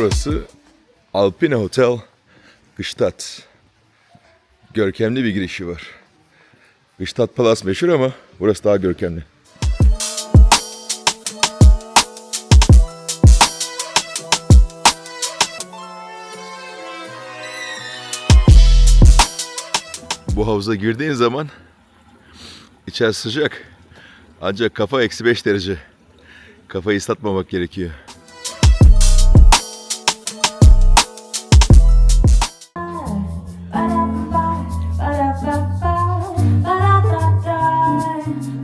Burası Alpine Hotel Gstaad. Görkemli bir girişi var. Gstaad Palace meşhur ama burası daha görkemli. Bu havuza girdiğin zaman içerisi sıcak. Ancak kafa eksi 5 derece. Kafayı ıslatmamak gerekiyor. you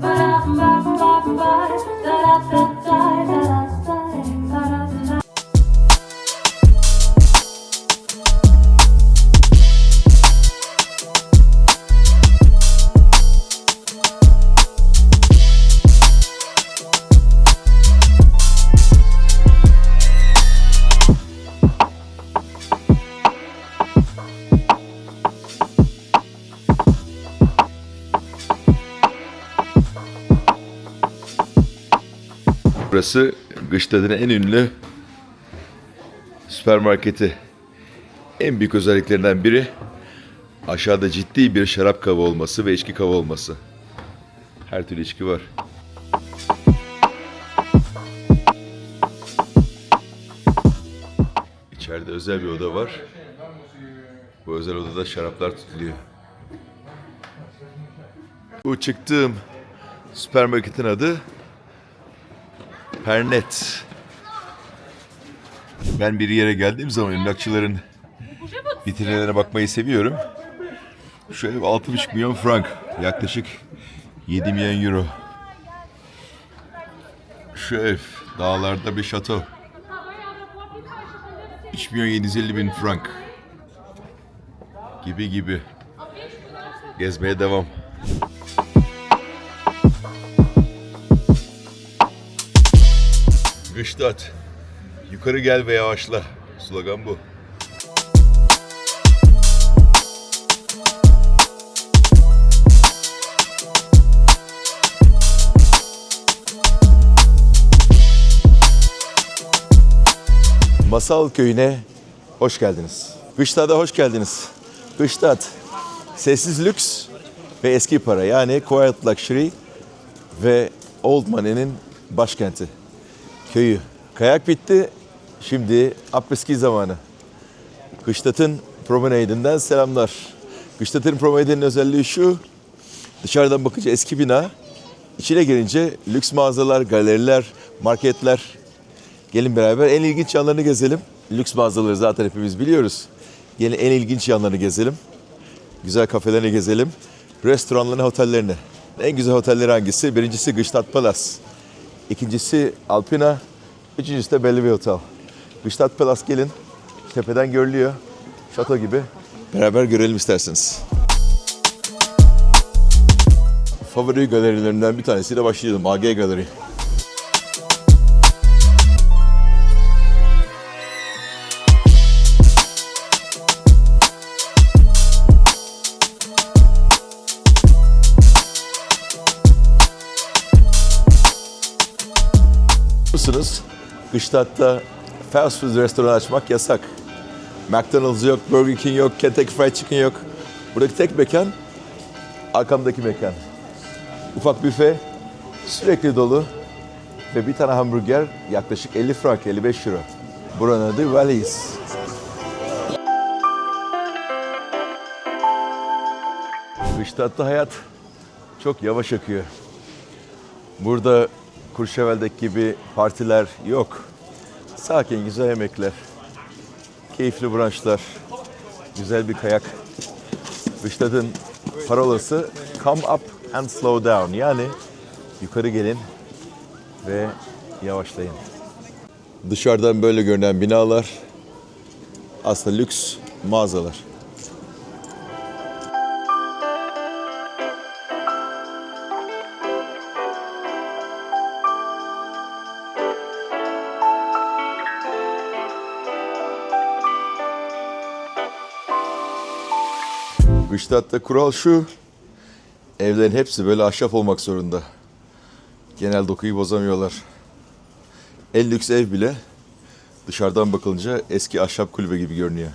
Burası Gıştad'ın en ünlü süpermarketi. En büyük özelliklerinden biri aşağıda ciddi bir şarap kavı olması ve içki kavı olması. Her türlü içki var. İçeride özel bir oda var. Bu özel odada şaraplar tutuluyor. Bu çıktığım süpermarketin adı Pernet. Ben bir yere geldiğim zaman emlakçıların vitrinlerine bakmayı seviyorum. Şu ev 6,5 milyon frank. Yaklaşık 7 milyon euro. Şu ev dağlarda bir şato. 3 milyon 750 bin frank. Gibi gibi. Gezmeye devam. Gıştat. Yukarı gel ve yavaşla. Slogan bu. Masal Köyü'ne hoş geldiniz. Gıştad'a hoş geldiniz. Gıştad, sessiz lüks ve eski para yani Quiet Luxury ve Old Money'nin başkenti köyü. Kayak bitti. Şimdi apres-ski zamanı. Kışlat'ın promenade'inden selamlar. Kışlat'ın promenade'inin özelliği şu. Dışarıdan bakınca eski bina. İçine girince lüks mağazalar, galeriler, marketler. Gelin beraber en ilginç yanlarını gezelim. Lüks mağazaları zaten hepimiz biliyoruz. Gelin en ilginç yanlarını gezelim. Güzel kafelerini gezelim. Restoranlarını, otellerini. En güzel oteller hangisi? Birincisi Gstaad Palace. İkincisi Alpina, üçüncüsü de Bellevue Hotel. Gstaad Palace gelin, tepeden görülüyor, şato gibi. Beraber görelim isterseniz. Favori galerilerinden bir tanesiyle başlayalım, AG Galeri. Musunuz? Gstaad'da fast food restoran açmak yasak. McDonald's yok, Burger King yok, Kentucky Fried Chicken yok. Buradaki tek mekan arkamdaki mekan. Ufak büfe, sürekli dolu ve bir tane hamburger yaklaşık 50 frank, 55 euro. Buranın adı Valiz. Gstaad'da hayat çok yavaş akıyor. Burada Kurşevel'deki gibi partiler yok. Sakin, güzel yemekler. Keyifli branşlar. Güzel bir kayak. Gıştad'ın parolası come up and slow down. Yani yukarı gelin ve yavaşlayın. Dışarıdan böyle görünen binalar aslında lüks mağazalar. Gıştat'ta kural şu. Evlerin hepsi böyle ahşap olmak zorunda. Genel dokuyu bozamıyorlar. En lüks ev bile Dışarıdan bakılınca eski ahşap kulübe gibi görünüyor.